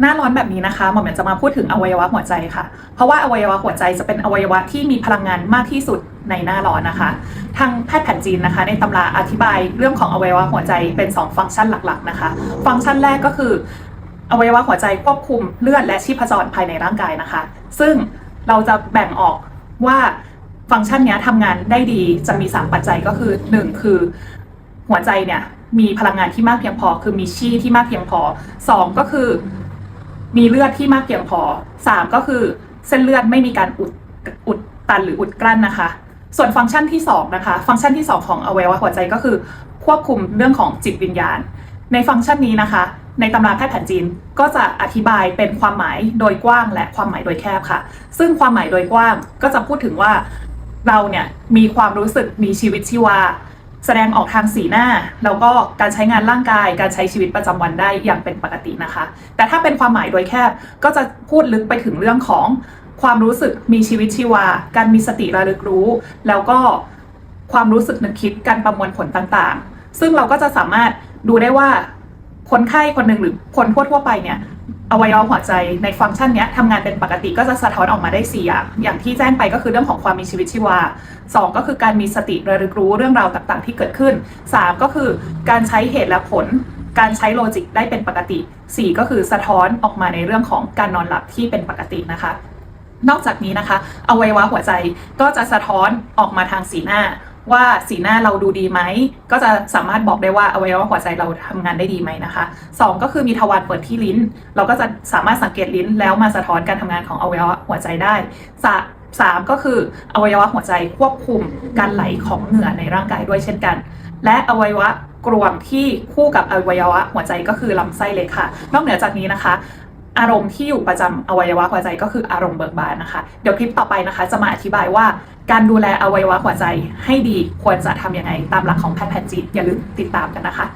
หน้าร้อนแบบนี้นะคะหมอแหมจะมาพูดถึงอวัยวะหัวใจค่ะ เพราะว่าอวัยวะหัวใจจะเป็นอวัยวะที่มีพลังงานมากที่สุดในหน้าร้อนนะคะ ทางแพทย์แผนจีนนะคะ ในตำราอธิบายเรื่องของอวัยวะหัวใจเป็น 2 ฟังก์ชันหลักๆนะคะ ฟังก์ชันแรกก็คือ อวัยวะหัวใจควบคุมเลือดและชีพจรภายในร่างกายนะคะ ซึ่งเราจะแบ่งออกว่าฟังก์ชันนี้ทำงานได้ดีจะมี 3 ปัจจัยก็คือ 1 คือหัวใจเนี่ยมีพลังงานที่มากเพียงพอ คือมีชีที่มากเพียงพอ 2 ก็คือ มีเลือดที่มากเพียงพอ 3 ก็คือเส้นเลือดไม่มีการอุดอุดตันหรืออุดกลั้นนะคะ ส่วนฟังก์ชันที่2นะคะ ฟังก์ชันที่ 2 ของอวัยวะหัวใจก็คือ ควบคุมเรื่องของจิตวิญญาณ ในฟังก์ชันนี้นะคะ ในตำราแพทย์แผนจีนก็จะอธิบายเป็นความหมายโดยกว้างและความหมายโดยแคบค่ะ ซึ่งความหมายโดยกว้างก็จะพูดถึงว่าเราเนี่ยมีความรู้สึกมีชีวิตชีวา แสดงออกทางสีหน้า แล้วก็การใช้งานร่างกาย การใช้ชีวิตประจำวันได้อย่างเป็นปกตินะคะ แต่ถ้าเป็นความหมายโดยแคบก็จะพูดลึกไปถึงเรื่องของความรู้สึกมีชีวิตชีวา การมีสติระลึกรู้ แล้วก็ความรู้สึกนึกคิดการประมวลผลต่างๆ ซึ่งเราก็จะสามารถดูได้ว่าคนไข้คนหนึ่งหรือคนทั่วๆไปเนี่ย อวัยวะหัวใจในฟังก์ชันนี้ทำงานเป็นปกติก็จะสะท้อนออกมาได้4อย่างอย่างที่แจ้งไปก็คือเรื่องของความมีชีวิตชีวา 2 ก็คือการมีสติระลึกรู้เรื่องราวต่างๆ ที่เกิดขึ้น 3 ก็คือการใช้เหตุและผล การใช้โลจิกได้เป็นปกติ 4 ก็คือสะท้อนออกมาในเรื่องของการนอนหลับที่เป็นปกตินะคะ นอกจากนี้นะคะอวัยวะหัวใจก็จะสะท้อนออกมาทางสีหน้า ว่าสีหน้าเราดูดีไหม ก็จะสามารถบอกได้ว่าอวัยวะหัวใจเราทำงานได้ดีไหมนะคะสองก็คือมีทวารเปิดที่ลิ้น เราก็จะสามารถสังเกตลิ้นแล้วมาสะท้อนการทำงานของอวัยวะหัวใจได้สสามก็คืออวัยวะหัวใจควบคุมการไหลของเหงื่อในร่างกายด้วยเช่นกัน และอวัยวะกรวงที่คู่กับอวัยวะหัวใจก็คือลำไส้เล็กค่ะ นอกเหนือจากนี้นะคะ อารมณ์ที่อยู่ประจำอวัยวะหัวใจก็คืออารมณ์เบิกบานนะคะ เดี๋ยวคลิปต่อไปนะคะ จะมาอธิบายว่าการดูแลอวัยวะหัวใจให้ดีควรจะทำยังไงตามหลักของแพทย์แผนจีนอย่าลืมติดตามกันนะคะ